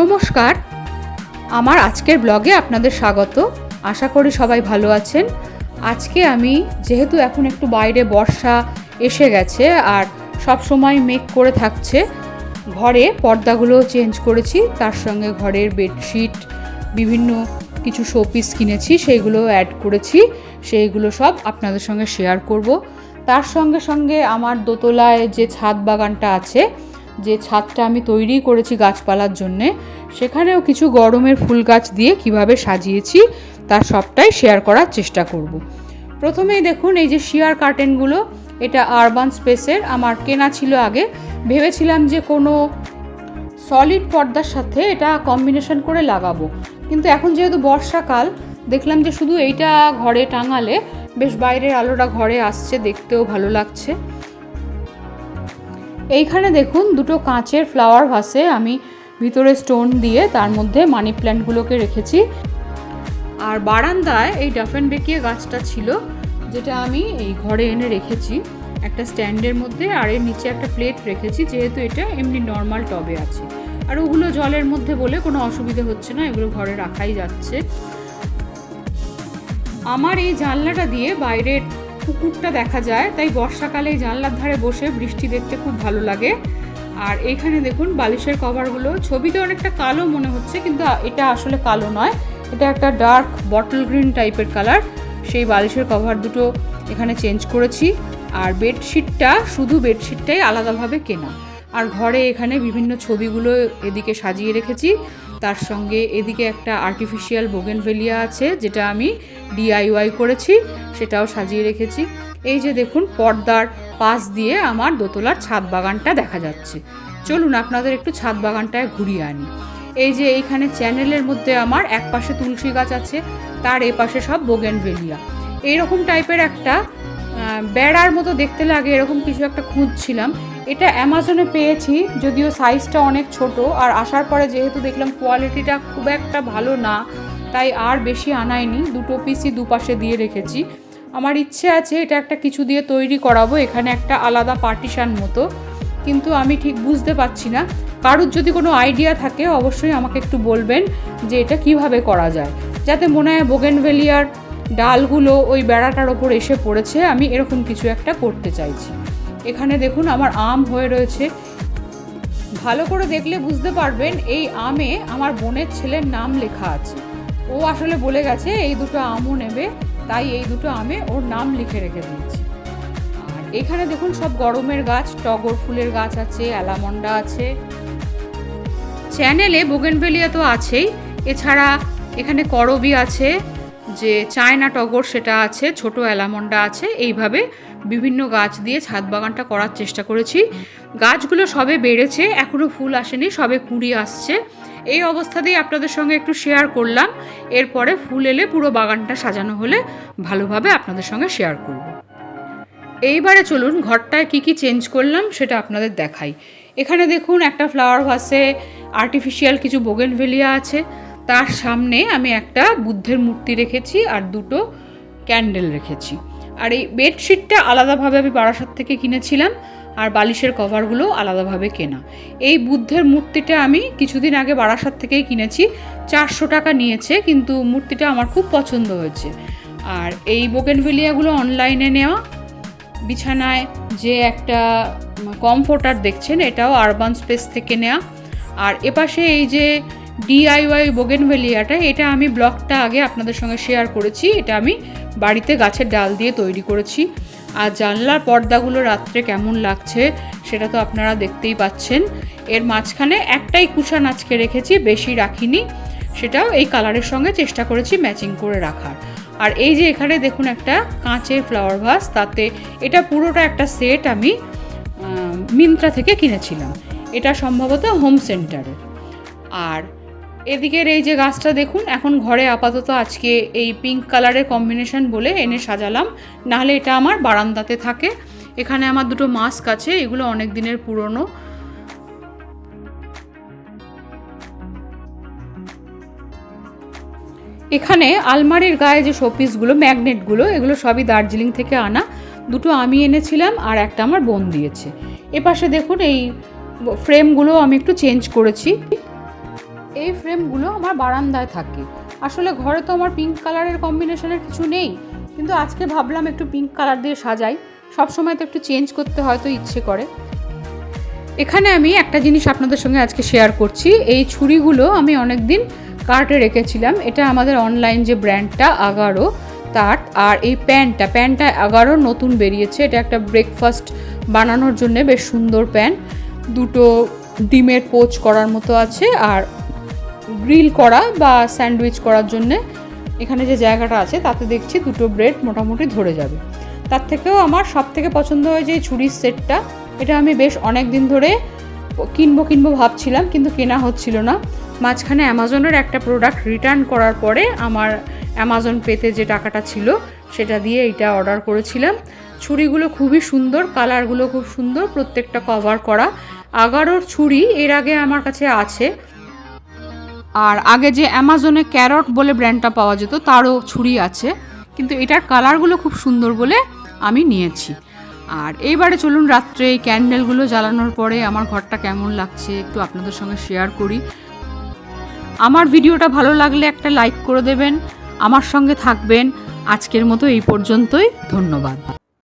নমস্কার। আমার আজকের ব্লগে আপনাদের স্বাগত। আশা করি সবাই ভালো আছেন। আজকে আমি, যেহেতু এখন একটু বাইরে বর্ষা এসে গেছে আর সব সময় মেঘ করে থাকছে, ঘরে পর্দাগুলো চেঞ্জ করেছি। তার সঙ্গে ঘরের বেডশিট, বিভিন্ন কিছু শোপিস কিনেছি, সেইগুলো অ্যাড করেছি। সেইগুলো সব আপনাদের সঙ্গে শেয়ার করব। তার সঙ্গে সঙ্গে আমার দোতলায় যে ছাদ বাগানটা আছে যে ছাদটা আমি তৈরি করেছি গাছপালার জন্যে, সেখানেও কিছু গরমের ফুল গাছ দিয়ে কীভাবে সাজিয়েছি তার সবটাই শেয়ার করার চেষ্টা করব। প্রথমেই দেখুন এই যে শিয়ার কার্টেনগুলো এটা আরবান স্পেসের আমার কেনা ছিল আগে। ভেবেছিলাম যে কোনো সলিড পর্দার সাথে এটা কম্বিনেশন করে লাগাবো। কিন্তু এখন যেহেতু বর্ষাকাল, দেখলাম যে শুধু এইটা ঘরে টাঙালে, বেশ বাইরের আলোটা ঘরে আসছে, দেখতেও ভালো লাগছে। এইখানে দেখুন দুটো কাঁচের ফ্লাওয়ার ভাসে আমি ভিতরে স্টোন দিয়ে তার মধ্যে মানি প্ল্যান্টগুলোকে রেখেছি। আর বারান্দায় এই ডাফেন বেকিয়ে গাছটা ছিল, যেটা আমি এই ঘরে এনে রেখেছি। একটা স্ট্যান্ডের মধ্যে আর এর নিচে একটা প্লেট রেখেছি, যেহেতু এটা এমনি নর্মাল টবে আছে। আর ওগুলো জলের মধ্যে বলে কোনো অসুবিধে হচ্ছে না, এগুলো ঘরে রাখাই যাচ্ছে। আমার এই জানলাটা দিয়ে বাইরের পুকুরটা দেখা যায়, তাই বর্ষাকালে জানলার ধারে বসে বৃষ্টি দেখতে খুব ভালো লাগে। আর এখানে দেখুন বালিশের কভারগুলো, ছবিতে অনেকটা কালো মনে হচ্ছে, কিন্তু এটা আসলে কালো নয়। এটা একটা ডার্ক বটল গ্রিন টাইপের কালার। সেই বালিশের কভার দুটো এখানে চেঞ্জ করেছি। আর বেডশিটটা, শুধু বেডশিটটাই আলাদাভাবে কেনা। আর ঘরে এখানে বিভিন্ন ছবিগুলো এদিকে সাজিয়ে রেখেছি। তার সঙ্গে এদিকে একটা আর্টিফিশিয়াল বোগেন বোগেনভেলিয়া আছে, যেটা আমি ডিআইওয়াই করেছি, সেটাও সাজিয়ে রেখেছি। এই যে দেখুন, পর্দার পাশ দিয়ে আমার দোতলার ছাদ বাগানটা দেখা যাচ্ছে। চলুন আপনাদের একটু ছাদ বাগানটায় ঘুরিয়ে আনি। এই যে এইখানে চ্যানেলের মধ্যে আমার এক পাশে তুলসী গাছ আছে, তার এ পাশে সব বোগেনভেলিয়া এইরকম টাইপের একটা বেড়ার মতো দেখতে লাগে, এরকম কিছু একটা খুঁজছিলাম। এটা অ্যামাজনে পেয়েছি, যদিও সাইজটা অনেক ছোট, আর আসার পরে যেহেতু দেখলাম কোয়ালিটিটা খুব একটা ভালো না, তাই আর বেশি আনায়নি দুটো পিসই দুপাশে দিয়ে রেখেছি। আমার ইচ্ছে আছে এটা একটা কিছু দিয়ে তৈরি করাবো, এখানে একটা আলাদা পার্টিশান মতো, কিন্তু আমি ঠিক বুঝতে পারছি না। কারুর যদি কোনো আইডিয়া থাকে, অবশ্যই আমাকে একটু বলবেন যে এটা কীভাবে করা যায়। যাতে মনে হয় বোগেনভেলিয়ার ডালগুলো ওই বেড়াটার ওপর এসে পড়েছে, আমি এরকম কিছু একটা করতে চাইছি। এখানে দেখুন আমার আম হয়ে রয়েছে। ভালো করে দেখলে বুঝতে পারবেন এই আমে আমার বোনের ছেলের নাম লেখা আছে। ও আসলে বলে গেছে, এই দুটো আমও নেবে। তাই এই দুটো আমে ওর নাম লিখে রেখে দিয়েছি। আর এখানে দেখুন সব গরমের গাছ, টগর ফুলের গাছ আছে, অ্যালামন্ডা আছে। চ্যানেলে বোগেনভেলিয়া তো আছেই। এছাড়া এখানে করবি আছে, যে চায়না টগর সেটা আছে, ছোট অ্যালামন্ডা আছে, এইভাবে বিভিন্ন গাছ দিয়ে ছাদ বাগানটা করার চেষ্টা করেছি। গাছগুলো সবে বেড়েছে এখনও ফুল আসেনি, সবে কুড়ি আসছে। এই অবস্থাতেই আপনাদের সঙ্গে একটু শেয়ার করলাম। এরপরে ফুল এলে পুরো বাগানটা সাজানো হলে ভালোভাবে আপনাদের সঙ্গে শেয়ার করব। এইবারে চলুন ঘরটায় কি কি চেঞ্জ করলাম সেটা আপনাদের দেখাই। এখানে দেখুন একটা ফ্লাওয়ার ভাসে আর্টিফিশিয়াল কিছু বোগেনভেলিয়া আছে। তার সামনে আমি একটা বুদ্ধের মূর্তি রেখেছি আর দুটো ক্যান্ডেল রেখেছি। আর এই বেডশিটটা আলাদাভাবে আমি বারাসাত থেকে কিনেছিলাম, আর বালিশের কভারগুলো আলাদাভাবে কেনা। এই বুদ্ধের মূর্তিটা আমি কিছুদিন আগে বারাসাত থেকেই কিনেছি, চারশো টাকা নিয়েছে, কিন্তু মূর্তিটা আমার খুব পছন্দ হয়েছে। আর এই বোগেনভেলিয়াগুলো অনলাইনে নেওয়া, বিছানায় যে একটা কমফোর্টার দেখছেন, এটাও আরবান স্পেস থেকে নেওয়া। আর এপাশে এই যে ডিআইওয়াই বোগেনভেলিয়াটা, এটা আমি ব্লগটা আগে আপনাদের সঙ্গে শেয়ার করেছি, এটা আমি বাড়িতে গাছের ডাল দিয়ে তৈরি করেছি। আর জানলার পর্দাগুলো রাত্রে কেমন লাগছে সেটা তো আপনারা দেখতেই পাচ্ছেন। এর মাঝখানে একটাই কুশান আজকে রেখেছি, বেশি রাখিনি। সেটাও এই কালারের সঙ্গে চেষ্টা করেছি ম্যাচিং করে রাখার। আর এই যে এখানে দেখুন একটা কাঁচের ফ্লাওয়ার ভাস, তাতে এটা পুরোটা একটা সেট আমি মিন্ত্রা থেকে কিনেছিলাম। এটা সম্ভবত হোম সেন্টারের। আর এদিকের এই যে গাছটা দেখুন, এখন ঘরে আপাতত আজকে এই পিঙ্ক কালারের কম্বিনেশন বলে এনে সাজালাম। নাহলে এটা আমার বারান্দাতে থাকে। এখানে আমার দুটো মাস্ক আছে, এগুলো অনেক দিনের পুরনো। এখানে আলমারির গায়ে যে শোপিসগুলো ম্যাগনেটগুলো এগুলো সবই দার্জিলিং থেকে আনা। দুটো আমি এনেছিলাম আর একটা আমার বোন দিয়েছে। এপাশে দেখুন এই ফ্রেমগুলো আমি একটু চেঞ্জ করেছি। এই ফ্রেমগুলো আমার বারান্দায় থাকে। আসলে ঘরে তো আমার পিঙ্ক কালারের কম্বিনেশনের কিছু নেই, কিন্তু আজকে ভাবলাম একটু পিঙ্ক কালার দিয়ে সাজাই। সবসময় তো একটু চেঞ্জ করতে হয়তো ইচ্ছে করে। এখানে আমি একটা জিনিস আপনাদের সঙ্গে আজকে শেয়ার করছি। এই ছুরিগুলো আমি অনেক দিন কার্টে রেখেছিলাম। এটা আমাদের অনলাইন যে ব্র্যান্ডটা আগারো তার, আর এই প্যান্টটা প্যান্টটা এগারোর নতুন বেরিয়েছে। এটা একটা ব্রেকফাস্ট বানানোর জন্য বেশ সুন্দর প্যান্ট। দুটো ডিমের পোচ করার মতো আছে, আর গ্রিল করা বা স্যান্ডউইচ করার জন্যে এখানে যে জায়গাটা আছে, তাতে দেখছি দুটো ব্রেড মোটামুটি ধরে যাবে। তার থেকেও আমার সব থেকে পছন্দ হয় যে ছুরির সেটটা। এটা আমি বেশ অনেক দিন ধরে কিনবো কিনবো ভাবছিলাম, কিন্তু কেনা হচ্ছিল না। মাঝখানে অ্যামাজনের একটা প্রোডাক্ট রিটার্ন করার পরে আমার অ্যামাজন পেতে যে টাকাটা ছিল, সেটা দিয়ে এটা অর্ডার করেছিলাম। ছুরিগুলো খুবই সুন্দর, কালারগুলো খুব সুন্দর, প্রত্যেকটা কভার করা। আগারোর ছুরি এর আগে আমার কাছে আছে। আর আগে যে অ্যামাজনে ক্যারট বলে ব্র্যান্ডটা পাওয়া যেত, তারও ছুরি আছে। কিন্তু এটার কালারগুলো খুব সুন্দর বলে আমি নিয়েছি। আর এইবারে চলুন রাত্রে এই ক্যান্ডেলগুলো জ্বালানোর পরে আমার ঘরটা কেমন লাগছে একটু আপনাদের সঙ্গে শেয়ার করি। আমার ভিডিওটা ভালো লাগলে একটা লাইক করে দেবেন। আমার সঙ্গে থাকবেন। আজকের মতো এই পর্যন্তই। ধন্যবাদ।